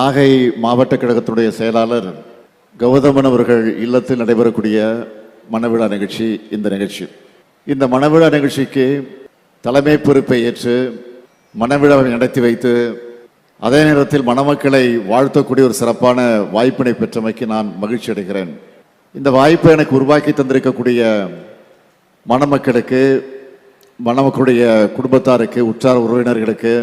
நாகை மாவட்ட கழகத்துடைய செயலாளர் கௌதமன் அவர்கள் இல்லத்தில் நடைபெறக்கூடிய மணவிழா நிகழ்ச்சி இந்த நிகழ்ச்சி. இந்த மணவிழா நிகழ்ச்சிக்கு தலைமை பொறுப்பை ஏற்று மணவிழாவை நடத்தி வைத்து அதே நேரத்தில் மணமக்களை வாழ்த்தக்கூடிய ஒரு சிறப்பான வாய்ப்பினை பெற்றமைக்கு நான் மகிழ்ச்சி அடைகிறேன். இந்த வாய்ப்பை எனக்கு உருவாக்கி தந்திருக்கக்கூடிய மணமக்களுக்கு மணமக்களுடைய குடும்பத்தாருக்கு உற்றார் உறவினர்களுக்கு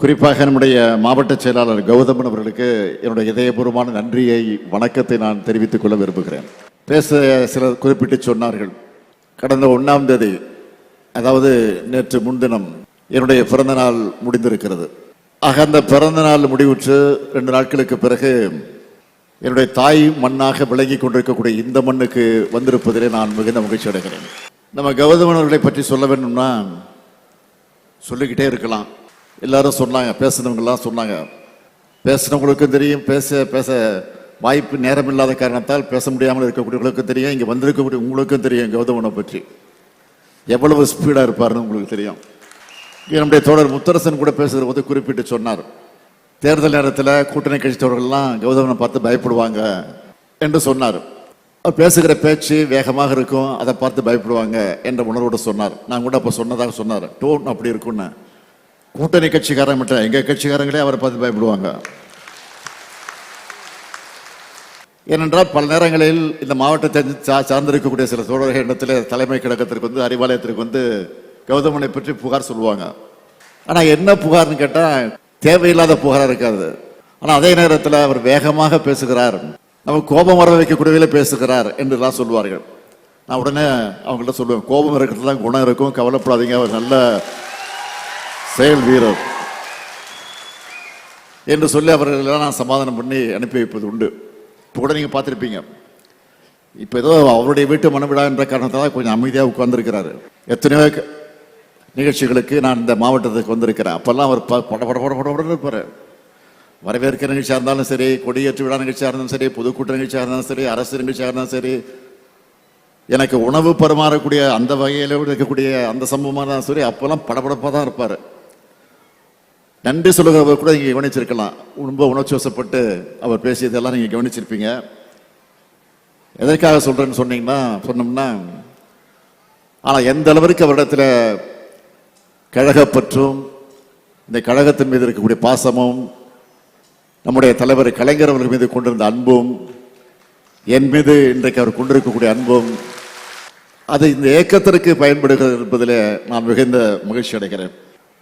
குறிப்பாக நம்முடைய மாவட்ட செயலாளர் கௌதமன் அவர்களுக்கு என்னுடைய இதயபூர்வமான நன்றியை வணக்கத்தை நான் தெரிவித்துக் கொள்ள விரும்புகிறேன். பேச சிலர் குறிப்பிட்டு சொன்னார்கள். கடந்த ஒன்றாம் தேதி அதாவது நேற்று முன்தினம் என்னுடைய பிறந்த நாள் முடிந்திருக்கிறது. ஆக அந்த பிறந்த நாள் முடிவுற்று ரெண்டு நாட்களுக்கு பிறகு என்னுடைய தாய் மண்ணாக விளங்கி கொண்டிருக்கக்கூடிய இந்த மண்ணுக்கு வந்திருப்பதிலே நான் மிகுந்த மகிழ்ச்சி அடைகிறேன். நம்ம கௌதமன் அவர்களை பற்றி சொல்ல வேண்டும்னா சொல்லிக்கிட்டே இருக்கலாம். எல்லாரும் சொன்னாங்க பேசினவங்கெல்லாம் சொன்னாங்க. பேசினவங்களுக்கும் தெரியும் பேச பேச வாய்ப்பு நேரம் இல்லாத காரணத்தால் பேச முடியாமல் இருக்கக்கூடியவங்களுக்கும் தெரியும் இங்கே வந்திருக்கக்கூடிய உங்களுக்கும் தெரியும் கௌதமனை பற்றி. எவ்வளவு ஸ்பீடாக இருப்பாருன்னு உங்களுக்கு தெரியும். இங்க நம்முடைய தோழர் முத்தரசன் கூட பேசுகிற போது குறிப்பிட்டு சொன்னார். தேர்தல் நேரத்தில் கூட்டணி கட்சி தோழர்கள்லாம் கௌதமனை பார்த்து பயப்படுவாங்க என்று சொன்னார். அவர் பேசுகிற பேச்சு வேகமாக இருக்கும் அதை பார்த்து பயப்படுவாங்க என்ற உணர்வோடு சொன்னார். நான் கூட அப்போ சொன்னதாக சொன்னார். டோன் அப்படி இருக்கும்னு. கூட்டணி கட்சிக்காரங்க மட்டும் எங்கள் கட்சிக்காரங்களே அவரை பார்த்து பயப்படுவாங்க. ஏனென்றால் பல நேரங்களில் இந்த மாவட்டத்தை சார்ந்திருக்கக்கூடிய சில தோழர்கள் இடத்துல தலைமை கழகத்திற்கு வந்து அறிவாலயத்திற்கு வந்து கௌதமனை பற்றி புகார் சொல்லுவாங்க. ஆனால் என்ன புகார்னு கேட்டால் தேவையில்லாத புகாராக இருக்காது. ஆனால் அதே நேரத்தில் அவர் வேகமாக பேசுகிறார். நம்ம கோபம் வர வைக்கக்கூடியவில் பேசுகிறார் என்றுலாம் சொல்லுவார்கள். நான் உடனே அவங்கள்ட்ட சொல்லுவேன் கோபம் இருக்கிறது தான் குணம் இருக்கும். கவலைப்படாதீங்க. அவர் நல்ல செயல் வீரர். என்று சொல்லி அவர்களெல்லாம் நான் சமாதானம் பண்ணி அனுப்பி வைப்பது உண்டு. இப்போ கூட நீங்கள் பார்த்துருப்பீங்க. இப்போ ஏதோ அவருடைய வீட்டு மனவிழா என்ற காரணத்தால் கொஞ்சம் அமைதியாக உட்கார்ந்துருக்கிறாரு. எத்தனையோ நிகழ்ச்சிகளுக்கு நான் இந்த மாவட்டத்துக்கு வந்திருக்கிறேன். அப்போல்லாம் அவர் ப- பட பட பட பட படன்னு இருப்பார். வரவேற்கிற நிகழ்ச்சியாக இருந்தாலும் சரி கொடியேற்று விழா நிகழ்ச்சியாக இருந்தாலும் சரி பொதுக்கூட்ட நிகழ்ச்சியாக இருந்தாலும் சரி அரசு நிகழ்ச்சியாக இருந்தாலும் சரி எனக்கு உணவு பரிமாறக்கூடிய அந்த வகையில் இருக்கக்கூடிய அந்த சம்பவமாக இருந்தாலும் சரி அப்போல்லாம் படபடப்பாக தான் இருப்பார். நன்றி சொல்லுகிறவர் கூட நீங்கள் கவனிச்சிருக்கலாம். ரொம்ப உணர்ச்சி வசப்பட்டு அவர் பேசியதெல்லாம் நீங்கள் கவனிச்சிருப்பீங்க. எதற்காக சொல்கிறேன்னு சொன்னீங்கன்னா சொன்னோம்னா ஆனால் எந்த அளவிற்கு அவரிடத்தில் கழகப்பற்றும் இந்த கழகத்தின் மீது இருக்கக்கூடிய பாசமும் நம்முடைய தலைவர் கலைஞர் அவர்கள் மீது கொண்டிருந்த அன்பும் என் மீது இன்றைக்கு அவர் கொண்டிருக்கக்கூடிய அன்பும் அது இந்த இயக்கத்திற்கு பயன்படுகிறது என்பதில் நான் மிகுந்த மகிழ்ச்சி அடைகிறேன்.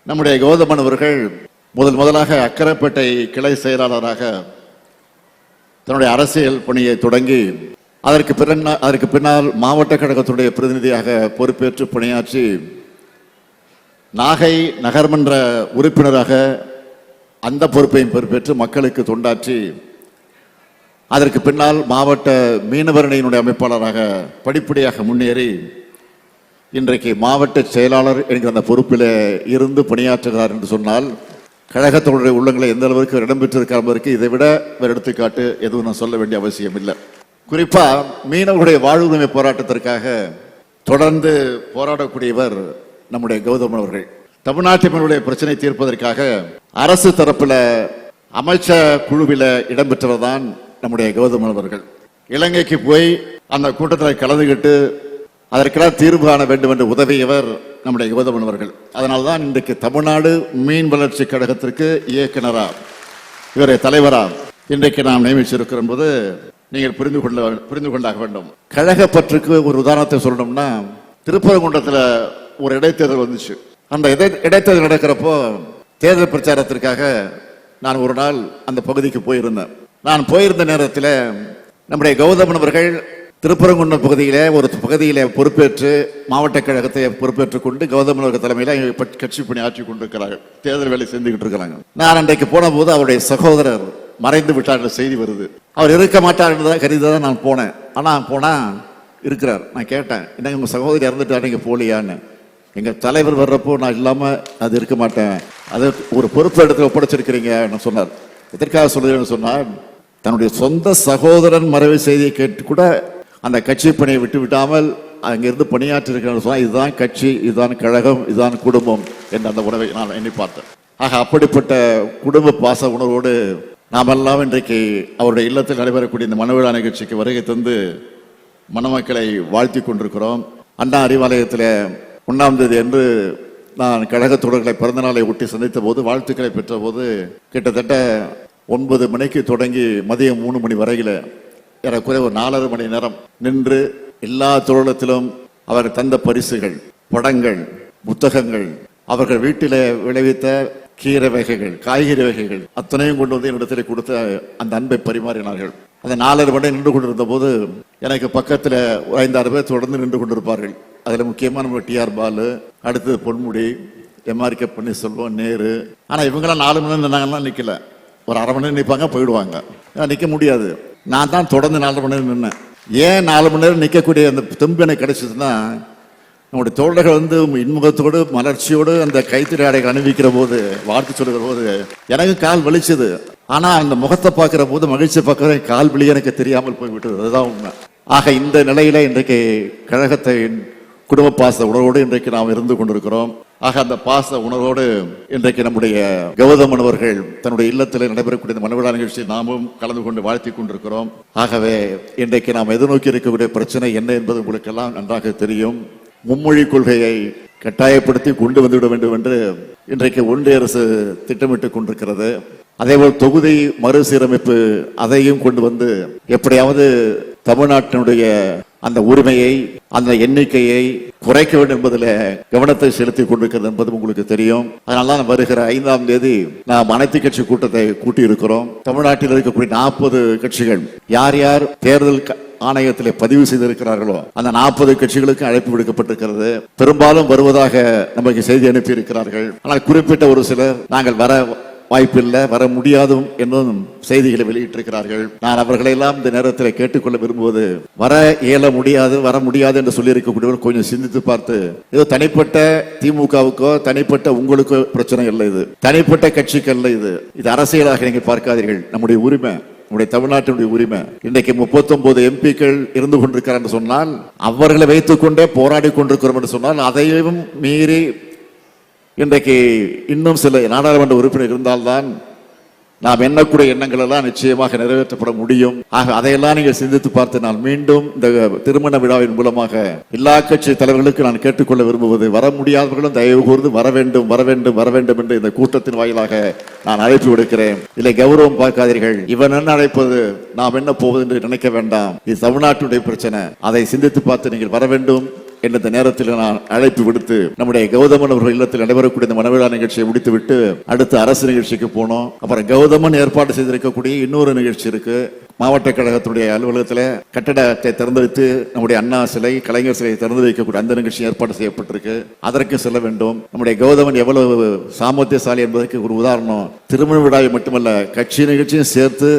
நம்முடைய கௌதமன் அவர்கள் முதல் முதலாக அக்கரைப்பேட்டை கிளை செயலாளராக தன்னுடைய அரசியல் பணியை தொடங்கி அதற்கு பிறன் அதற்கு பின்னால் மாவட்ட கழகத்துடைய பிரதிநிதியாக பொறுப்பேற்று பணியாற்றி நாகை நகர்மன்ற உறுப்பினராக அந்த பொறுப்பையும் பொறுப்பேற்று மக்களுக்கு தொண்டாற்றி அதற்கு பின்னால் மாவட்ட மீனவரணியினுடைய அமைப்பாளராக படிப்படியாக முன்னேறி இன்றைக்கு மாவட்ட செயலாளர் என்கிற அந்த பொறுப்பில் இருந்து பணியாற்றுகிறார் என்று சொன்னால் கழகத்தோடைய உள்ளங்களை எந்த அளவிற்கு இடம்பெற்றிருக்கிற அளவிற்கு இதை விட வேறு எடுத்துக்காட்டு எதுவும் நான் சொல்ல வேண்டிய அவசியம் இல்லை. குறிப்பாக மீனவர்களுடைய வாழ்வுரிமை போராட்டத்திற்காக தொடர்ந்து போராடக்கூடியவர் நம்முடைய கௌதமன் அவர்கள். தமிழ்நாட்டு மீனவருடைய பிரச்சனை தீர்ப்பதற்காக அரசு தரப்பில் அமைச்ச குழுவில் இடம்பெற்றவர் தான் நம்முடைய கௌதமன் அவர்கள். இலங்கைக்கு போய் அந்த கூட்டத்தில் கலந்துகிட்டு அதற்கெல்லாம் தீர்வு காண வேண்டும் என்று உதவியவர் நம்முடைய கௌதமன் அவர்கள். தான் இன்றைக்கு தமிழ்நாடு மீன் வளர்ச்சி கழகத்திற்கு இயக்குனரா இவரை தலைவரா இன்றைக்கு நாம் நியமிச்சிருக்கிறோம் என்பது நீங்கள் புரிந்து கொள்ள புரிந்து கொண்டாக வேண்டும். கழக பற்றுக்கு ஒரு உதாரணத்தை சொல்லணும்னா திருப்பரங்குன்றத்தில் ஒரு இடைத்தேர்தல் வந்துச்சு. அந்த இடை இடைத்தேர்தல் நடக்கிறப்போ தேர்தல் பிரச்சாரத்திற்காக நான் ஒரு நாள் அந்த பகுதிக்கு போயிருந்தேன். நான் போயிருந்த நேரத்தில் நம்முடைய கௌதமன் அவர்கள் திருப்பரங்குன்றம் பகுதியில் ஒரு பகுதியில் பொறுப்பேற்று மாவட்ட கழகத்தை பொறுப்பேற்றுக் கொண்டு கௌதமன் அவர்கள் தலைமையில் கட்சி பணி ஆற்றி கொண்டிருக்கிறார்கள் தேர்தல் வேலை செஞ்சுக்கிட்டு இருக்கிறாங்க. நான் அன்றைக்கு போன போது அவருடைய சகோதரர் மறைந்து விட்டார் செய்தி வருது. அவர் இருக்க மாட்டார் என்று கருதி தான் நான் போனேன். ஆனால் போனால் இருக்கிறார். நான் கேட்டேன் என்னங்க உங்கள் சகோதரி இறந்துட்டார் நீங்கள் போலியான்னு எங்கள் தலைவர் வர்றப்போ நான் இல்லாமல் அது இருக்க மாட்டேன். அது ஒரு பொறுப்பு இடத்துல ஒப்படைச்சிருக்கிறீங்க சொன்னார். எதற்காக சொல்லுகிறேன்னு சொன்னார் தன்னுடைய சொந்த சகோதரன் மறைவு செய்தியை கேட்டு கூட அந்த கட்சி பணியை விட்டு விடாமல் அங்கிருந்து பணியாற்றிருக்கிறார் சொன்னால் இதுதான் கட்சி இதுதான் கழகம் இதுதான் குடும்பம் என்ற அந்த உணவை நான் எண்ணி பார்த்தேன். ஆக அப்படிப்பட்ட குடும்ப பாச உணர்வோடு நாமெல்லாம் இன்றைக்கு அவருடைய இல்லத்தில் நடைபெறக்கூடிய இந்த மனவிழா நிகழ்ச்சிக்கு வருகை தந்து மணமக்களை வாழ்த்தி கொண்டிருக்கிறோம். அண்ணா அறிவாலயத்தில் ஒன்றாம் தேதி என்று நான் கழக தொடர்களை பிறந்தநாளை ஒட்டி சந்தித்த போது வாழ்த்துக்களை பெற்ற போது கிட்டத்தட்ட ஒன்பது மணிக்கு தொடங்கி மதியம் மூணு மணி வரையில் ஏறக்குறைய ஒரு நாலரை மணி நேரம் நின்று எல்லா தொழிலத்திலும் அவர் தந்த பரிசுகள் படங்கள் புத்தகங்கள் அவர்கள் வீட்டில் விளைவித்த கீரை வகைகள் காய்கறி வகைகள் அத்தனையும் கொண்டு வந்து என்னிடத்தில் கொடுத்த அந்த அன்பை பரிமாறினார்கள். அந்த நாலரை மணி நின்று கொண்டிருந்த போது எனக்கு பக்கத்தில் ஐந்தாறு பேர் தொடர்ந்து நின்று கொண்டிருப்பார்கள். அதில் முக்கியமாக நம்ம டிஆர் பாலு அடுத்தது பொன்முடி எம்ஆர் கே பன்னீர்செல்வம் நேரு. ஆனால் இவங்கெல்லாம் நாலு மணி நேரம் நின்னாங்கன்னா நிற்கல ஒரு அரை மணி நேரம் நிற்பாங்க போயிடுவாங்க. நிற்க முடியாது. நான் தான் தொடர்ந்து நாலு மணி நேரம் நின்னேன். ஏன் நாலு மணி நேரம் நிற்கக்கூடிய அந்த தெம்பு எனக்கு கிடைச்சதுன்னா நம்முடைய தோழர்கள் வந்து இன்முகத்தோடு மலர்ச்சியோடு அந்த கைத்திரை ஆடைகள் அணிவிக்கிற போது வாழ்த்து சொல்கிற போது எனக்கு கால் வலிச்சது. ஆனால் அந்த முகத்தை பார்க்குற போது மகிழ்ச்சி பார்க்குற கால் வலி எனக்கு தெரியாமல் போய்விட்டது. அதுதான் உண்மை. ஆக இந்த நிலையில் இன்றைக்கு கழகத்தை குடும்ப பாச உணர்வோடு இன்றைக்கு நாம் இருந்து கொண்டிருக்கிறோம். ஆக அந்த பாச உணர்வோடு இன்றைக்கு நம்முடைய கௌதமன் அவர்கள் தன்னுடைய இல்லத்தில் நடைபெறக்கூடிய இந்த மனவிழா நிகழ்ச்சியை நாமும் கலந்து கொண்டு வாழ்த்தி கொண்டிருக்கிறோம். ஆகவே இன்றைக்கு நாம் எதிர்நோக்கி இருக்கக்கூடிய பிரச்சனை என்ன என்பது உங்களுக்கெல்லாம் நன்றாக தெரியும். மும்மொழி கொள்கையை கட்டாயப்படுத்தி கொண்டு வந்துவிட வேண்டும் என்று இன்றைக்கு ஒன்றிய அரசு திட்டமிட்டுக் கொண்டிருக்கிறது. அதேபோல் தொகுதி மறுசீரமைப்பு அதையும் கொண்டு வந்து எப்படியாவது தமிழ்நாட்டினுடைய அந்த உரிமையை அந்த எண்ணிக்கையை குறைக்க வேண்டும் என்பதில் கவனத்தை செலுத்தி கொண்டிருக்கிறது என்பது உங்களுக்கு தெரியும். அதனால தான் வருகிற ஐந்தாம் தேதி நாம் அனைத்து கட்சி கூட்டத்தை கூட்டியிருக்கிறோம். தமிழ்நாட்டில் இருக்கக்கூடிய நாற்பது கட்சிகள் யார் யார் தேர்தல் க- பதிவு செய்திருக்கிறார்களோ அந்த நாற்பது கட்சிகளுக்கு அழைப்பு விடுக்கப்பட்டிருக்கிறது. பெரும்பாலும் வருவதாக நமக்கு செய்தி அனுப்பி இருக்கிறார்கள் ஆனால் குறிப்பிட்ட ஒரு சிலர் நாங்கள் வர வாய்ப்பில்லை வர முடியாதும் என்னும் செய்திகளை வெளியிட்டிருக்கிறார்கள். நான் அவர்களை எல்லாம் இந்த நேரத்தில் கேட்டுக்கொள்ள விரும்புவது வர இயல முடியாது வர முடியாது என்று சொல்லி கொஞ்சம் சிந்தித்து பார்த்து ஏதோ தனிப்பட்ட திமுகவுக்கோ தனிப்பட்ட உங்களுக்கோ பிரச்சனை இல்லை இது. தனிப்பட்ட கட்சிக்கு அல்ல இது. இது அரசியலாக நீங்கள் பார்க்காதீர்கள். நம்முடைய உரிமை நம்முடைய தமிழ்நாட்டினுடைய உரிமை. இன்றைக்கு 39 எம்பிக்கள் இருந்து கொண்டிருக்கிறார் என்று சொன்னால் அவர்களை வைத்துக் கொண்டே போராடி கொண்டிருக்கிறோம் என்று சொன்னால் அதையும் மீறி இன்றைக்கு இன்னும் சில நாடாளுமன்ற உறுப்பினர் இருந்தால்தான் நாம் எண்ணக்கூடிய எண்ணங்கள் எல்லாம் நிச்சயமாக நிறைவேற்றப்பட முடியும். ஆக அதையெல்லாம் நீங்கள் சிந்தித்து பார்த்து நான் மீண்டும் இந்த திருமண விழாவின் மூலமாக எல்லா கட்சி தலைவர்களுக்கு நான் கேட்டுக்கொள்ள விரும்புவது வர முடியாதவர்களும் தயவு கூர்ந்து வர வேண்டும் வர வேண்டும் வர வேண்டும் என்று இந்த கூட்டத்தின் வாயிலாக நான் அழைப்பு விடுக்கிறேன். இல்லை கௌரவம் பார்க்காதீர்கள். இவன் என்ன அழைப்பது? நாம் என்ன போவது என்று நினைக்க வேண்டாம். இது தமிழ்நாட்டுடைய பிரச்சனை. அதை சிந்தித்து பார்த்து நீங்கள் வர வேண்டும். என்ற இந்த நேரத்தில் நான் அழைப்பு விடுத்து நம்முடைய கௌதமன் அவர்கள் இல்லத்தில் நடைபெறக்கூடிய இந்த மனவிழா நிகழ்ச்சியை முடித்துவிட்டு அடுத்து அரசு நிகழ்ச்சிக்கு போனோம். அப்புறம் கௌதமன் ஏற்பாடு செய்திருக்கக்கூடிய இன்னொரு நிகழ்ச்சி இருக்கு. மாவட்ட கழகத்துடைய அலுவலகத்தில் கட்டடத்தை திறந்து வைத்து நம்முடைய அண்ணா சிலை கலைஞர் சிலையை திறந்து வைக்கக்கூடிய அந்த நிகழ்ச்சி ஏற்பாடு செய்யப்பட்டிருக்கு. அதற்கு செல்ல வேண்டும். நம்முடைய கௌதமன் எவ்வளவு சாமர்த்தியசாலி என்பதற்கு ஒரு உதாரணம். திருமண விழாவை மட்டுமல்ல கட்சி நிகழ்ச்சியும் சேர்த்து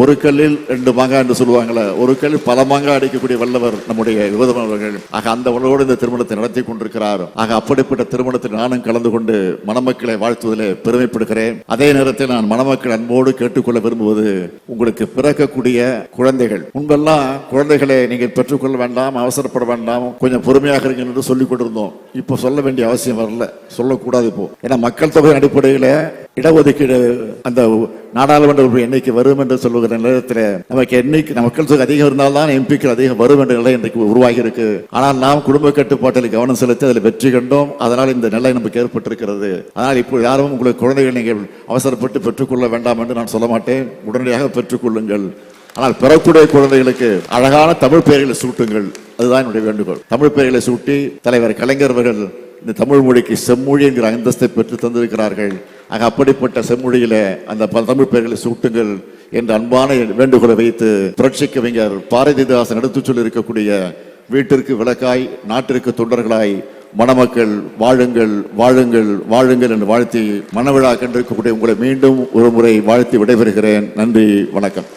ஒரு கல்லில் ரெண்டு மாங்காய் என்று சொல்லுவாங்களே ஒரு கல்லில் பல மாங்காய் அடிக்கக்கூடிய வல்லவர் நம்முடைய யுவதமன் அவர்கள். ஆக அந்த உணர்வோடு இந்த திருமணத்தை நடத்தி கொண்டிருக்கிறார். ஆக அப்படிப்பட்ட திருமணத்தில் நானும் கலந்து கொண்டு மணமக்களை வாழ்த்துவதிலே பெருமைப்படுகிறேன். அதே நேரத்தில் நான் மணமக்கள் அன்போடு கேட்டுக்கொள்ள விரும்புவது உங்களுக்கு பிறக்கக்கூடிய குழந்தைகள். முன்பெல்லாம் குழந்தைகளை நீங்கள் பெற்றுக்கொள்ள வேண்டாம் அவசரப்பட வேண்டாம் கொஞ்சம் பொறுமையாக இருங்கள் என்று சொல்லிக் கொண்டிருந்தோம். இப்போ சொல்ல வேண்டிய அவசியம் வரல. சொல்லக்கூடாது இப்போ. ஏன்னா மக்கள் தொகை அடிப்படையில் இடஒதுக்கீடு அந்த நாடாளுமன்ற உறுப்பு எண்ணிக்கை வரும் என்று சொல்லுகிற நேரத்தில் நமக்கு எண்ணிக்கை மக்கள் தொகை அதிகம் இருந்தால்தான் எம்பிக்கள் அதிகம் வரும் என்ற நிலை இன்றைக்கு உருவாகி இருக்கு ஆனால் நாம் குடும்ப கட்டுப்பாட்டில் கவனம் செலுத்தி அதில் வெற்றி கண்டோம். அதனால் இந்த நிலை நமக்கு ஏற்பட்டிருக்கிறது. ஆனால் இப்போ யாரும் உங்களுக்கு குழந்தைகள் நீங்கள் அவசரப்பட்டு பெற்றுக்கொள்ள வேண்டாம் என்று நான் சொல்ல மாட்டேன். உடனடியாக பெற்றுக்கொள்ளுங்கள். ஆனால் பெறக்கூடிய குழந்தைகளுக்கு அழகான தமிழ் பெயர்களை சூட்டுங்கள். அதுதான் என்னுடைய வேண்டுகோள். தமிழ் பெயர்களை சூட்டி தலைவர் கலைஞர் அவர்கள் இந்த தமிழ் மொழிக்கு செம்மொழி என்கிற அந்தஸ்தை பெற்று தந்திருக்கிறார்கள். ஆக அப்படிப்பட்ட செம்மொழியில அந்த பல தமிழ் பெயர்களை சூட்டுங்கள் என்ற அன்பான வேண்டுகோளை வைத்து புரட்சி கவிஞர் பாரதிதாசன் எடுத்துச் சொல்லியிருக்கக்கூடிய வீட்டிற்கு விளக்காய் நாட்டிற்கு தொண்டர்களாய் மணமக்கள் வாழுங்கள் வாழுங்கள் வாழுங்கள் என்று வாழ்த்தி மனவிழா கண்டிருக்கக்கூடிய உங்களை மீண்டும் ஒரு முறை வாழ்த்தி விடைபெறுகிறேன். நன்றி வணக்கம்.